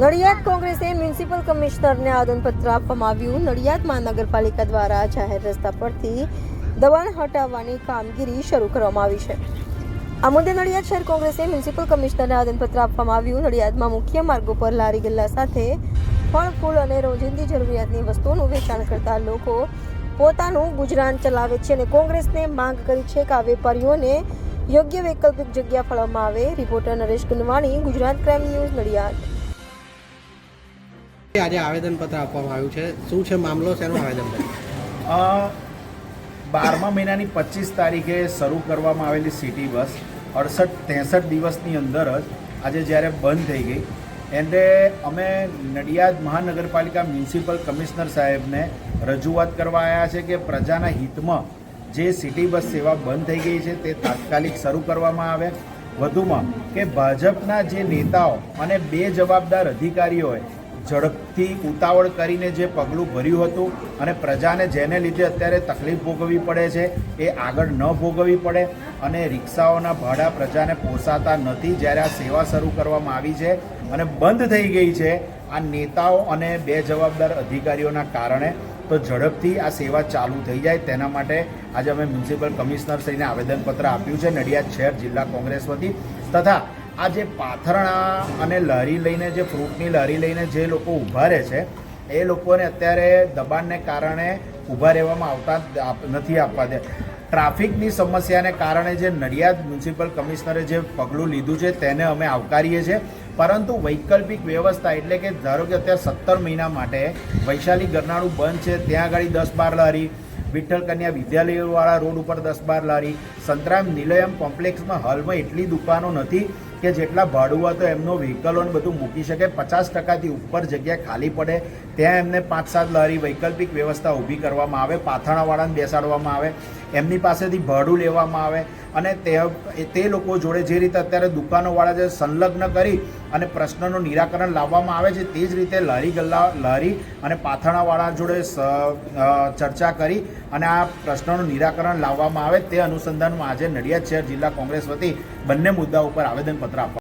નડિયાદ કોંગ્રેસે મ્યુનિસિપલ કમિશનરને આદનપત્ર આપવામાં આવ્યું. નડિયાદ મહાનગરપાલિકા દ્વારા જાહેર રસ્તા પરથી દબાણ હટાવવાની કામગીરી શરૂ કરવામાં આવી છે. આ મુદ્દે નડિયાદ શહેર કોંગ્રેસે મ્યુનિસિપલ કમિશનરને આદનપત્ર આપવામાં આવ્યું. નડિયાદમાં મુખ્ય માર્ગો પર લારી ગલ્લા સાથે ફળ, ફૂલ અને રોજિંદી જરૂરિયાતની વસ્તુઓનું વેચાણ કરતા લોકો પોતાનું ગુજરાન ચલાવે છે અને કોંગ્રેસને માંગ કરી છે કે આ વેપારીઓને યોગ્ય વૈકલ્પિક જગ્યા ફાળવવામાં આવે. Reporter Naresh Gunwani Gujarat crime news, Nadiad. આજે આવેદનપત્ર આપવામાં આવ્યું છે? શું છે મામલો? શેનું આવેદનપત્ર બારમા મહિનાની પચીસ તારીખે શરૂ કરવામાં આવેલી સિટી બસ અડસઠ ત્રેસઠ દિવસની અંદર જ આજે જ્યારે બંધ થઈ ગઈ, એટલે અમે નડિયાદ મહાનગરપાલિકા મ્યુનિસિપલ કમિશનર સાહેબને રજૂઆત કરવા આવ્યા છે કે પ્રજાના હિતમાં જે સિટી બસ સેવા બંધ થઈ ગઈ છે તે તાત્કાલિક શરૂ કરવામાં આવે. વધુમાં કે ભાજપના જે નેતાઓ અને બે જવાબદાર અધિકારીઓએ ઝડપથી ઉતાવળ કરીને જે પગલું ભર્યું હતું અને પ્રજાને જેને લીધે અત્યારે તકલીફ ભોગવવી પડે છે, એ આગળ ન ભોગવવી પડે અને રિક્ષાઓના ભાડા પ્રજાને પોસાતા નથી જ્યારે આ સેવા શરૂ કરવામાં આવી છે અને બંધ થઈ ગઈ છે. આ નેતાઓ અને બે જવાબદાર અધિકારીઓના કારણે તો ઝડપથી આ સેવા ચાલુ થઈ જાય. તેના માટે આજે અમે મ્યુનિસિપલ કમિશનર શ્રીને આવેદનપત્ર આપ્યું છે. નડિયાદ શહેર જિલ્લા કોંગ્રેસ વતી તથા આ જે પાથરણા અને લારી લઈને જે ફ્રૂટની લારી લઈને જે લોકો ઊભા રહે છે, એ લોકોને અત્યારે દબાણને કારણે ઊભા રહેવામાં આવતા નથી આપવા દે. ટ્રાફિકની સમસ્યાને કારણે જે નડિયાદ મ્યુનિસિપલ કમિશનરે જે પગલું લીધું છે, તેને અમે આવકારીએ છીએ. પરંતુ વૈકલ્પિક વ્યવસ્થા એટલે કે ધારો કે અત્યારે સત્તર મહિના માટે વૈશાલી ગરનાળું બંધ છે, ત્યાં આગળ દસ બાર લારી, વિઠ્ઠલ કન્યા વિદ્યાલયવાળા રોડ ઉપર દસ બાર લારી, સંતરામ નિલયમ કોમ્પ્લેક્સમાં હાલમાં એટલી દુકાનો નથી કે જેટલા ભાડુઆ તો એમનો વ્હીકલો ને બધું મૂકી શકે. પચાસ ટકાથી ઉપર જગ્યા ખાલી પડે, ત્યાં એમને પાંચ સાત લારી વૈકલ્પિક વ્યવસ્થા ઊભી કરવામાં આવે પાથાણાવાળાને બેસાડવામાં આવે, એમની પાસેથી ભાડું લેવામાં આવે અને તે તે લોકો જોડે જે રીતે અત્યારે દુકાનોવાળા જે સંલગ્ન કરી અને પ્રશ્નનું નિરાકરણ લાવવામાં આવે છે, તે જ રીતે લારી ગલ્લા, લારી અને પાથાણાવાળા જોડે ચર્ચા કરી અને આ પ્રશ્નનું નિરાકરણ લાવવામાં આવે તે અનુસંધાનમાં આજે નડિયાદ શહેર જિલ્લા કોંગ્રેસ વતી બંને મુદ્દા ઉપર આવેદનપત્ર આપવા